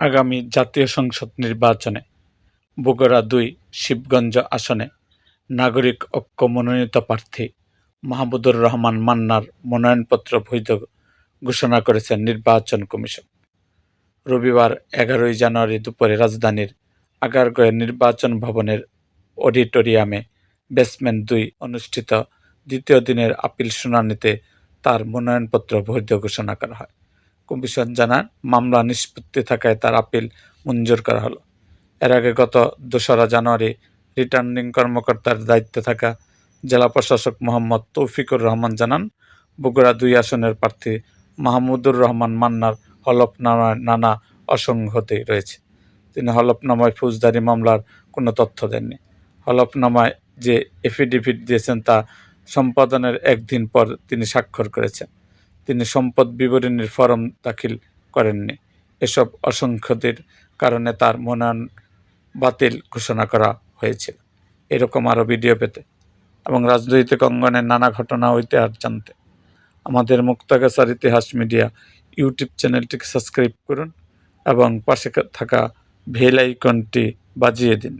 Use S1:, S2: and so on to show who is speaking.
S1: আগামী জাতীয় সংসদ নির্বাচনে বগুড়া দুই শিবগঞ্জ আসনে নাগরিক ঐক্য মনোনীত প্রার্থী মাহমুদুর রহমান মান্নার মনোনয়নপত্র বৈধ ঘোষণা করেছেন নির্বাচন কমিশন। রবিবার এগারোই জানুয়ারি দুপুরে রাজধানীর আগারগাঁওয়ের নির্বাচন ভবনের অডিটোরিয়ামে বেসমেন্ট দুই অনুষ্ঠিত দ্বিতীয় দিনের আপিল শুনানিতে তার মনোনয়নপত্র বৈধ ঘোষণা করা হয়। কমিশন জানান, মামলা নিষ্পত্তি থাকায় তার আপিল মঞ্জুর করা হলো। এর আগে গত দোসরা জানুয়ারি রিটার্নিং কর্মকর্তার দায়িত্বে থাকা জেলা প্রশাসক মোহাম্মদ তৌফিকুর রহমান জানান, বগুড়া দুই আসনের প্রার্থী মাহমুদুর রহমান মান্নার হলফনামায় নানা অসংহতি রয়েছে। তিনি হলফনামায় ফৌজদারি মামলার কোনো তথ্য দেননি। হলফনামায় যে এফিডেভিট দিয়েছেন তা সম্পাদনের একদিন পর তিনি স্বাক্ষর করেছেন। তিনি সম্পদ বিবরণীর ফরম দাখিল করেননি। এসব অসংখ্যদের কারণে তার মনোনয়ন বাতিল ঘোষণা করা হয়েছিল এরকম আরও ভিডিও পেতে এবং রাজনৈতিক অঙ্গনের নানা ঘটনা ও ইতিহাস জানতে আমাদের মুক্তাগাছার ইতিহাস মিডিয়া ইউটিউব চ্যানেলটিকে সাবস্ক্রাইব করুন এবং পাশে থাকা বেল আইকনটি বাজিয়ে দিন।